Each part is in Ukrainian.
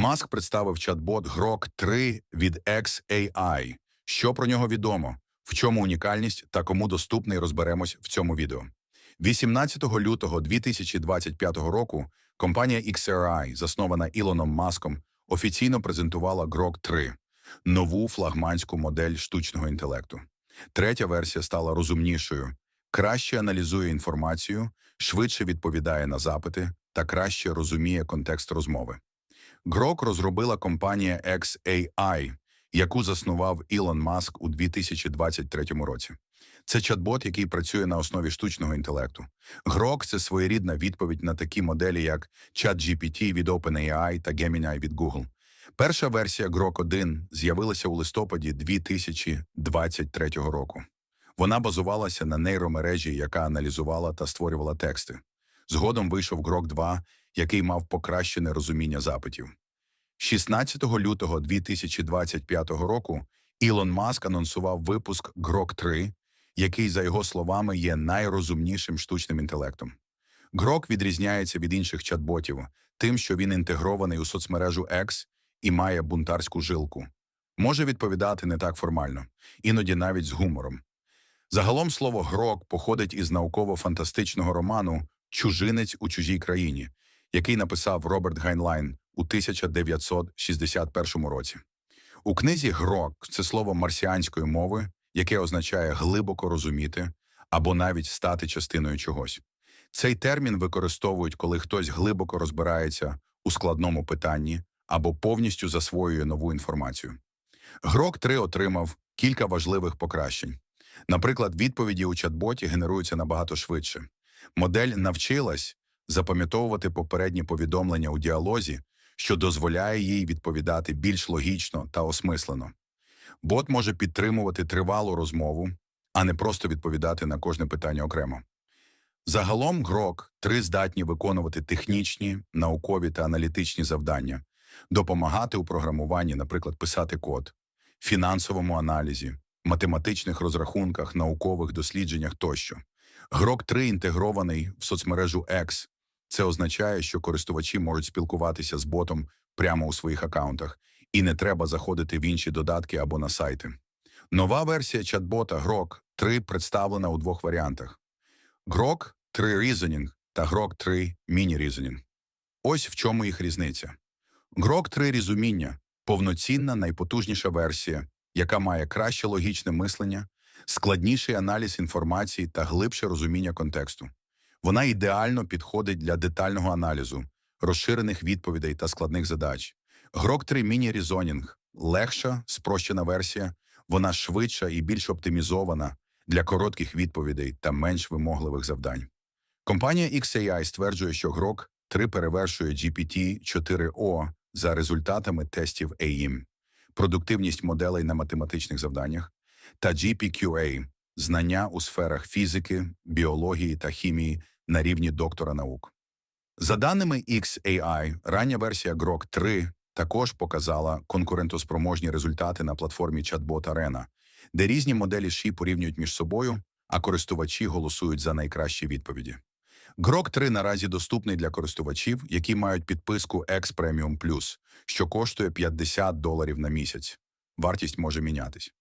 Маск представив чат-бот Grok 3 від XAI. Що про нього відомо? В чому унікальність та кому доступний розберемось в цьому відео. 18 лютого 2025 року компанія XRI, заснована Ілоном Маском, офіційно презентувала Grok 3 – нову флагманську модель штучного інтелекту. Третя версія стала розумнішою, краще аналізує інформацію, швидше відповідає на запити та краще розуміє контекст розмови. Grok розробила компанія XAI, яку заснував Ілон Маск у 2023 році. Це чат-бот, який працює на основі штучного інтелекту. Grok – це своєрідна відповідь на такі моделі, як ChatGPT від OpenAI та Gemini від Google. Перша версія Grok 1 з'явилася у листопаді 2023 року. Вона базувалася на нейромережі, яка аналізувала та створювала тексти. Згодом вийшов Grok 2, який мав покращене розуміння запитів. 16 лютого 2025 року Ілон Маск анонсував випуск Grok 3, який, за його словами, є найрозумнішим штучним інтелектом. Grok відрізняється від інших чат-ботів тим, що він інтегрований у соцмережу X і має бунтарську жилку. Може відповідати не так формально, іноді навіть з гумором. Загалом слово «грок» походить із науково-фантастичного роману Чужинець у чужій країні, який написав Роберт Гайнлайн у 1961 році. У книзі «Грок» це слово марсіанської мови, яке означає глибоко розуміти або навіть стати частиною чогось. Цей термін використовують, коли хтось глибоко розбирається у складному питанні або повністю засвоює нову інформацію. Грок 3 отримав кілька важливих покращень. Наприклад, відповіді у чат-боті генеруються набагато швидше. Модель навчилась запам'ятовувати попередні повідомлення у діалозі, що дозволяє їй відповідати більш логічно та осмислено. Бот може підтримувати тривалу розмову, а не просто відповідати на кожне питання окремо. Загалом Грок 3 здатні виконувати технічні, наукові та аналітичні завдання, допомагати у програмуванні, наприклад, писати код, фінансовому аналізі, математичних розрахунках, наукових дослідженнях тощо. Грок 3 інтегрований в соцмережу X. Це означає, що користувачі можуть спілкуватися з ботом прямо у своїх акаунтах, і не треба заходити в інші додатки або на сайти. Нова версія чат-бота Grok 3 представлена у двох варіантах: Grok 3 Reasoning та Grok 3 Mini Reasoning. Ось в чому їх різниця. Grok 3 Розуміння повноцінна найпотужніша версія, яка має краще логічне мислення, складніший аналіз інформації та глибше розуміння контексту. Вона ідеально підходить для детального аналізу, розширених відповідей та складних задач. Grok 3 Mini Reasoning – легша, спрощена версія, вона швидша і більш оптимізована для коротких відповідей та менш вимогливих завдань. Компанія XAI стверджує, що Grok 3 перевершує GPT-4O за результатами тестів AIM, продуктивність моделей на математичних завданнях, та GPQA – знання у сферах фізики, біології та хімії на рівні доктора наук. За даними XAI, рання версія Grok 3 також показала конкурентоспроможні результати на платформі чат-бот Arena, де різні моделі SHI порівнюють між собою, а користувачі голосують за найкращі відповіді. Grok 3 наразі доступний для користувачів, які мають підписку X Premium Plus, що коштує 50 доларів на місяць. Вартість може мінятись.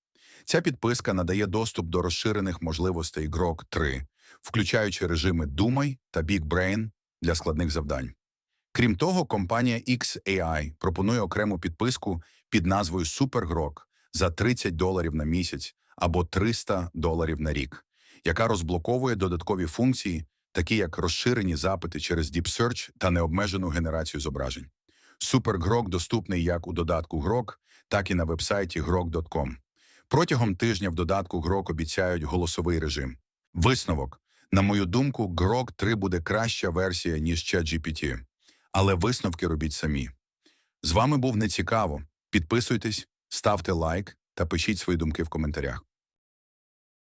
Ця підписка надає доступ до розширених можливостей Grok 3, включаючи режими Думай та Big Brain для складних завдань. Крім того, компанія XAI пропонує окрему підписку під назвою Super Grok за 30 доларів на місяць або 300 доларів на рік, яка розблоковує додаткові функції, такі як розширені запити через Deep Search та необмежену генерацію зображень. Super Grok доступний як у додатку Grok, так і на вебсайті grok.com. Протягом тижня в додатку ГРОК обіцяють голосовий режим. Висновок. На мою думку, ГРОК 3 буде краща версія, ніж ChatGPT. Але висновки робіть самі. З вами був Нецікаво. Підписуйтесь, ставте лайк та пишіть свої думки в коментарях.